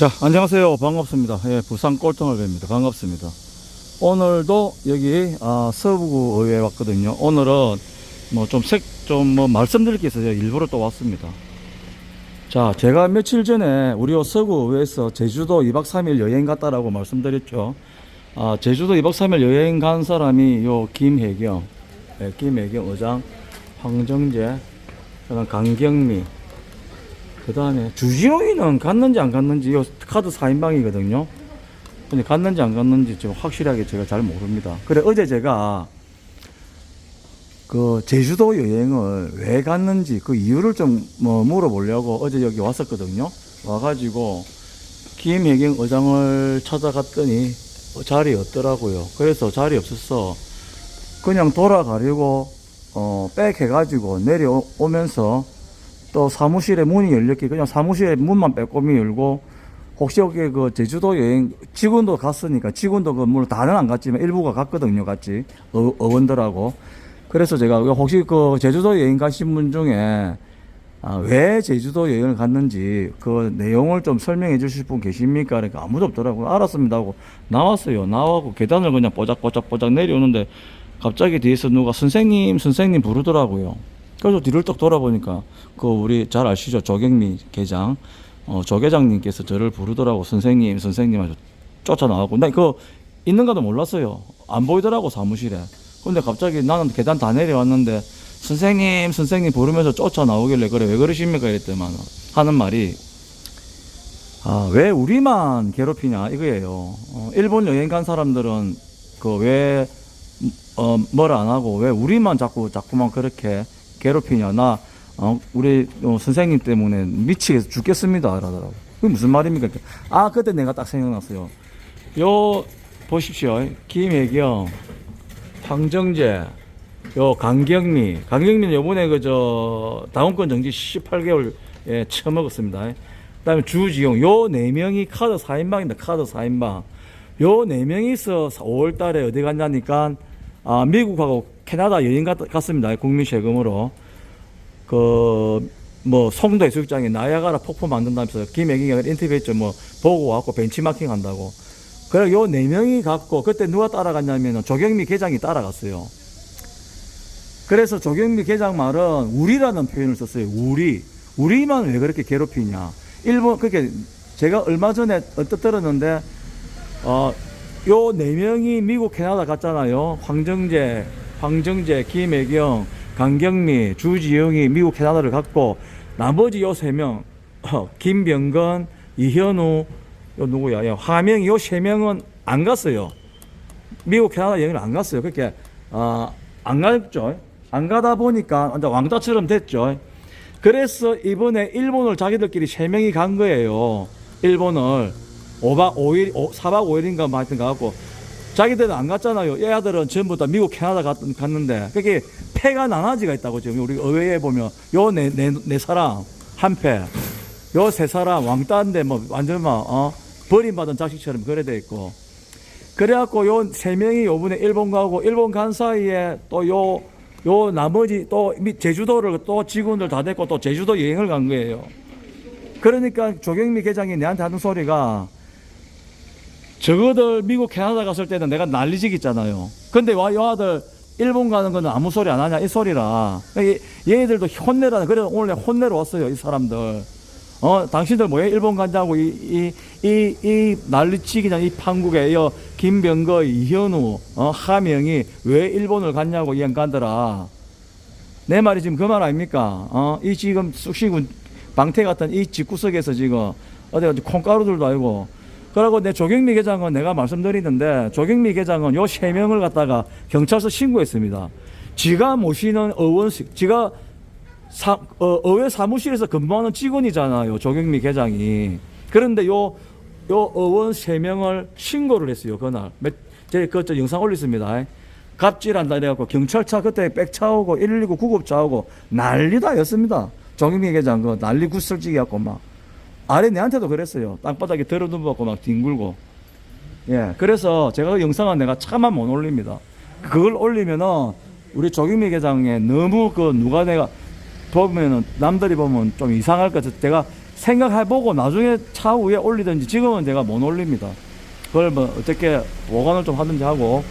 자, 안녕하세요. 반갑습니다. 예, 부산 꼴통을배입니다. 반갑습니다. 오늘도 여기, 아, 서부구 의회에 왔거든요. 오늘은 뭐 좀 색, 좀뭐 말씀드릴 게 있어서 일부러 또 왔습니다. 자, 제가 며칠 전에 우리 요 서구 의회에서 제주도 2박 3일 여행 갔다라고 말씀드렸죠. 아, 제주도 2박 3일 여행 간 사람이 요 김혜경, 예, 김혜경 의장, 황정재, 그다음 강경미, 그 다음에 주지용이는 갔는지 안 갔는지 요 카드 4인방이거든요. 근데 갔는지 안 갔는지 지금 확실하게 제가 잘 모릅니다. 그래 어제 제가 그 제주도 여행을 왜 갔는지 그 이유를 좀 뭐 물어보려고 어제 여기 왔었거든요. 와가지고 김혜경 의장을 찾아갔더니 자리 없더라고요. 그래서 자리 없어서 그냥 돌아가려고 어, 백 해가지고 내려오면서 또 사무실에 문이 열렸기 그냥 사무실에 문만 빼꼼히 열고 혹시 여기 그 제주도 여행 직원도 갔으니까 직원도 그 물론 다는 안 갔지만 일부가 갔거든요 같이 어, 어원들하고 그래서 제가 혹시 그 제주도 여행 가신 분 중에 아, 왜 제주도 여행을 갔는지 그 내용을 좀 설명해 주실 분 계십니까? 그러니까 아무도 없더라고요. 알았습니다 하고 나왔어요. 나와고 계단을 그냥 뽀짝뽀짝뽀짝 내려오는데 갑자기 뒤에서 누가 선생님, 선생님 부르더라고요. 그래서 뒤를 딱 돌아보니까 그 우리 잘 아시죠? 조경미 계장, 어, 조 계장님께서 저를 부르더라고 선생님, 선생님 하셔 쫓아 나왔고 나그 있는가도 몰랐어요. 안 보이더라고 사무실에. 근데 갑자기 나는 계단 다 내려왔는데 선생님, 선생님 부르면서 쫓아 나오길래 그래 왜 그러십니까 이랬더만 하는 말이 아, 왜 우리만 괴롭히냐 이거예요. 어, 일본 여행 간 사람들은 그왜 어, 뭘안 하고 왜 우리만 자꾸 자꾸만 그렇게 괴롭히냐 나 어, 우리 어, 선생님 때문에 미치겠어 죽겠습니다 이러더라고. 그게 무슨 말입니까? 아 그때 내가 딱 생각났어요. 요 보십시오. 김혜경, 황정재, 요 강경미, 강경미는 요번에 그저 당원권 정지 18개월 에 처먹었습니다. 그다음에 주지용 요 네 명이 카드 4인방입니다. 카드 4인방. 요 네 명이서 5월 달에 어디 갔냐니까 아, 미국하고 캐나다 여행 갔, 갔습니다. 국민 세금으로. 그, 뭐, 송도 해수욕장에 나야가라 폭포 만든다면서 김혜경이 인터뷰했죠. 뭐, 보고 왔고 벤치마킹 한다고. 그래, 요 네 명이 갔고, 그때 누가 따라갔냐면 조경미 계장이 따라갔어요. 그래서 조경미 계장 말은 우리라는 표현을 썼어요. 우리. 우리만 왜 그렇게 괴롭히냐. 일본, 그렇게 제가 얼마 전에 언뜻 들었는데, 어, 요 네 명이 미국 캐나다 갔잖아요. 황정재, 황정재, 김혜경, 강경미, 주지영이 미국 캐나다를 갔고 나머지 요 세 명, 어, 김병건, 이현우, 요 누구야? 야, 화명이 요세 명은 안 갔어요. 미국 캐나다 여행을 안 갔어요. 그렇게 어, 안 갔죠. 안 가다 보니까 완전 왕따처럼 됐죠. 그래서 이번에 일본을 자기들끼리 세 명이 간 거예요. 일본을 5박 5일, 4박 5일인가 뭐 하여튼 가고 자기들은 안 갔잖아요. 얘들은 전부 다 미국 캐나다 갔, 갔는데 그게 패가 나눠지가 있다고 지금 우리 의회에 보면 요 네 네 네 사람 한 패, 요 세 사람 왕따인데 뭐 완전 막 어? 버림받은 자식처럼 그래 돼 있고 그래갖고 요 세 명이 요번에 일본 가고 일본 간 사이에 또 요 요 나머지 또 미- 제주도를 또 직원들 다 데리고 또 제주도 여행을 간 거예요. 그러니까 조경미 계장이 내한테 하는 소리가 저거들 미국 캐나다 갔을 때는 내가 난리지겠잖아요. 근데 와, 요 아들 일본 가는 거는 아무 소리 안 하냐 이 소리라. 이- 얘들도 혼내라는 그래서 오늘 혼내러 왔어요 이 사람들. 어 당신들 뭐에 일본 간다고 이 이 이 이 난리치기냐 이 판국에 이 김병거 이현우 어 하명이 왜 일본을 갔냐고 이안 간더라. 내 말이 지금 그 말 아닙니까? 어이 지금 쑥시군 방태 같은 이 집구석에서 지금 어디 어디 콩가루들도 아니고 그러고 내 조경미 계장은 내가 말씀드리는데 조경미 계장은 요 세 명을 갖다가 경찰서 신고했습니다. 지가 모시는 의원식, 지가 사, 어, 의회 사무실에서 근무하는 직원이잖아요. 조경미 계장이. 그런데 요, 요 의원 세 명을 신고를 했어요. 그날. 몇, 제 그저 영상 올렸습니다. 갑질한다 이래갖고 경찰차 그때 백차 오고 119 구급차 오고 난리다 였습니다. 조경미 계장 그 난리 구슬지기 갖고 막. 아래 내한테도 그랬어요. 땅바닥에 들어 누워갖고 막 뒹굴고. 예. 그래서 제가 그 영상은 내가 차마 못 올립니다. 그걸 올리면은 우리 조경미 계장에 너무 그 누가 내가 보면은 남들이 보면 좀 이상할 것 같아. 제가 생각해보고 나중에 차후에 올리든지 지금은 제가 못 올립니다. 그걸 뭐 어떻게 보관을 좀 하든지 하고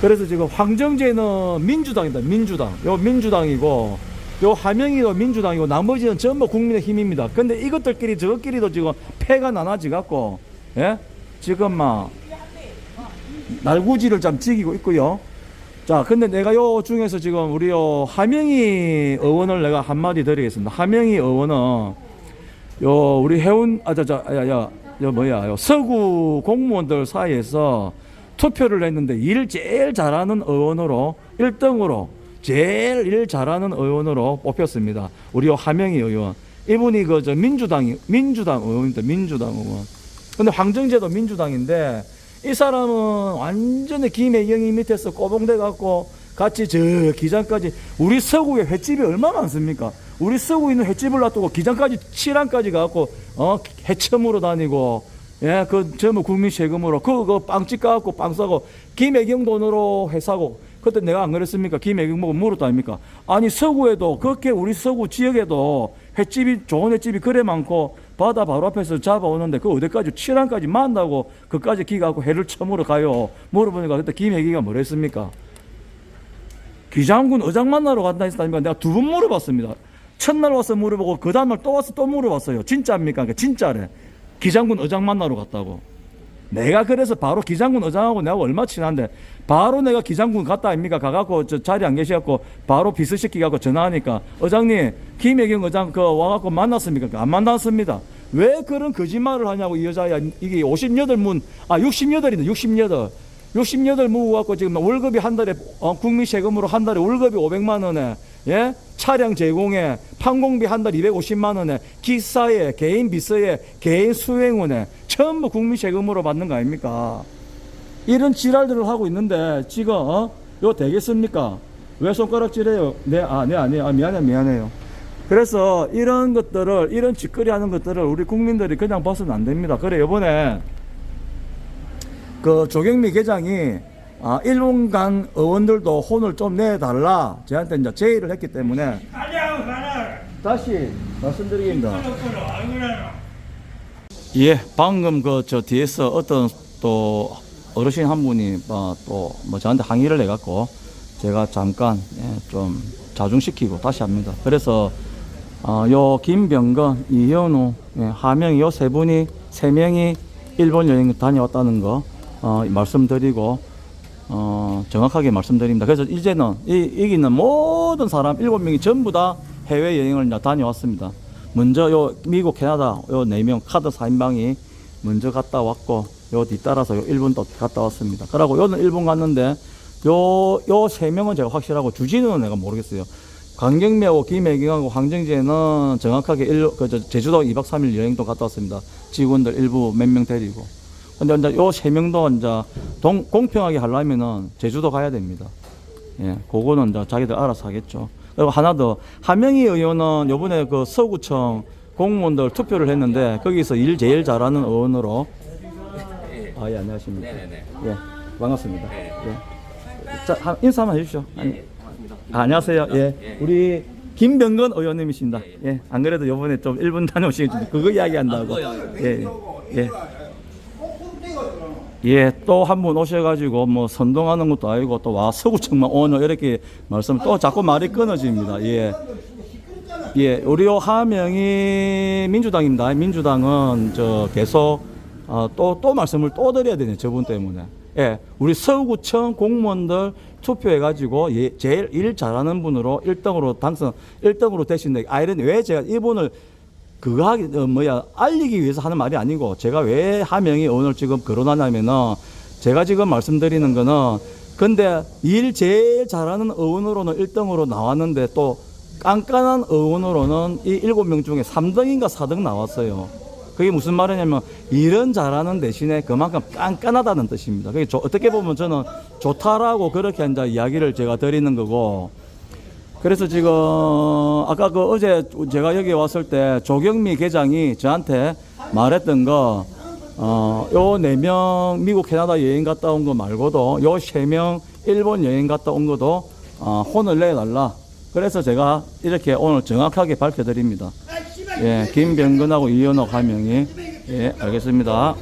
그래서 지금 황정재는 민주당이다 민주당 요 민주당이고 요 하명이도 민주당이고 나머지는 전부 국민의힘입니다. 근데 이것들끼리 저것끼리도 지금 패가 나눠지 갖고 예 지금 막 날구지를 좀 지키고 있고요. 자, 근데 내가 요 중에서 지금 우리 요 하명희 의원을 내가 한마디 드리겠습니다. 하명희 의원은 요 우리 해운 아자자 야야 요 뭐야 요 서구 공무원들 사이에서 투표를 했는데 일 제일 잘하는 의원으로 1등으로 제일 일 잘하는 의원으로 뽑혔습니다. 우리 요 하명희 의원. 이분이 그저 민주당 민주당 의원입니다. 민주당 의원. 근데 황정재도 민주당인데 이 사람은 완전히 김혜경이 밑에서 꼬봉돼 갖고 같이 저 기장까지 우리 서구에 횟집이 얼마나 많습니까? 우리 서구에 있는 횟집을 놔두고 기장까지 칠안까지 가갖고 어 해첨으로 다니고 예그 전부 국민 세금으로 그거 빵집 가갖고 빵 사고 김혜경 돈으로 회 사고 그때 내가 안 그랬습니까? 김혜경 보고 물었다 아닙니까? 아니 서구에도 그렇게 우리 서구 지역에도 횟집이 좋은 횟집이 그래 많고 바다 바로 앞에서 잡아오는데 그 어디까지 칠안까지 만나고 그까지 기가고 해를 처물어 가요. 물어보니까 그때 김혜기가 뭐랬습니까? 기장군 의장 만나러 간다 했다니까 내가 두 번 물어봤습니다. 첫날 와서 물어보고 그 다음날 또 와서 또 물어봤어요. 진짜입니까? 그러니까 진짜래. 기장군 의장 만나러 갔다고. 내가 그래서 바로 기장군 의장하고 내가 얼마 친한데 바로 내가 기장군 갔다 아닙니까? 가갖고 저 자리 안 계셔갖고 바로 비서시키갖고 전화하니까 의장님 김혜경 의장 그 와갖고 만났습니까? 안 만났습니다. 왜 그런 거짓말을 하냐고 이 여자야 이게 58문 아 68이네 68 68 모으갖고 지금 월급이 한 달에 어, 국민 세금으로 한 달에 월급이 500만 원에 예 차량 제공에 판공비 한 달 250만 원에 기사에 개인 비서에 개인 수행원에 전부 국민 세금으로 받는 거 아닙니까? 이런 지랄들을 하고 있는데 지금 어? 이거 되겠습니까? 왜 손가락질해요? 네, 아, 네, 아니에요. 아, 미안해, 미안해요. 그래서 이런 것들을 이런 짓거리 하는 것들을 우리 국민들이 그냥 봐서는 안 됩니다. 그래 이번에 그 조경미 계장이 아, 일본간 의원들도 혼을 좀 내달라 저한테 이제 제의를 했기 때문에. 다시 말씀드리겠습니다. 예, 방금 그 저 뒤에서 어떤 또 어르신 한 분이 어, 또뭐 저한테 항의를 해갖고 제가 잠깐 예, 좀 자중시키고 다시 합니다. 그래서 어, 요 김병건, 이현우, 예, 하명이 요세 분이 세 명이 일본 여행 다녀왔다는 거 어, 말씀드리고 어, 정확하게 말씀드립니다. 그래서 이제는 이, 여기 있는 모든 사람 일곱 명이 전부 다 해외 여행을 다녀왔습니다. 먼저 요 미국, 캐나다 요 네 명 카드 4인방이 먼저 갔다 왔고 요 뒤따라서 요 일본도 갔다 왔습니다. 그러고 요는 일본 갔는데 요 요 세 명은 제가 확실하고 주진우는 내가 모르겠어요. 강경매하고 김혜경하고 황정재는 정확하게 일, 그, 저, 제주도 2박 3일 여행도 갔다 왔습니다. 직원들 일부 몇 명 데리고. 근데 이제 요 세 명도 이제 동, 공평하게 하려면은 제주도 가야 됩니다. 예, 그거는 이제 자기들 알아서 하겠죠. 그리고 하나 더, 하명희 의원은 요번에 그 서구청 공무원들 투표를 했는데 거기서 일 제일 잘하는 의원으로 아, 예, 안녕하십니까. 네네네. 예, 반갑습니다. 네. 예. 자, 한 인사 한번 해주시죠. 아니, 예, 고맙습니다. 아, 안녕하세요. 예. 예. 우리 김병건 의원님이십니다. 예, 예. 안 그래도 요번에 좀 일본 다녀오시고 그거 이야기한다고. 아, 그거요? 예. 예. 예, 또 한 분 오셔가지고 뭐 선동하는 것도 아니고 또 와 서구청만 오늘 이렇게 말씀 또 자꾸 말이 끊어집니다. 예. 예, 우리 요 하명이 민주당입니다. 민주당은 저 계속 어, 또, 또 말씀을 또 드려야 되네, 저분 때문에. 예, 우리 서구청 공무원들 투표해가지고 예, 제일 일 잘하는 분으로 1등으로 당선, 1등으로 되신데, 아이런 왜 제가 이분을 그거 하기, 어, 뭐야, 알리기 위해서 하는 말이 아니고, 제가 왜 하명이 오늘 지금 거론하냐면은, 제가 지금 말씀드리는 거는, 근데 일 제일 잘하는 의원으로는 1등으로 나왔는데 또 깐깐한 의원으로는 이 일곱 명 중에 3등인가 4등 나왔어요. 그게 무슨 말이냐면 일은 잘하는 대신에 그만큼 깐깐하다는 뜻입니다. 그게 조- 어떻게 보면 저는 좋다라고 그렇게 이제 이야기를 제가 드리는 거고 그래서 지금 아까 그 어제 제가 여기 왔을 때 조경미 계장이 저한테 말했던 거 어, 요 네 명 미국 캐나다 여행 갔다 온 거 말고도 요 세 명 일본 여행 갔다 온 것도 어, 혼을 내달라. 그래서 제가 이렇게 오늘 정확하게 밝혀드립니다. 예, 김병근하고 이현호 가명이 예, 알겠습니다.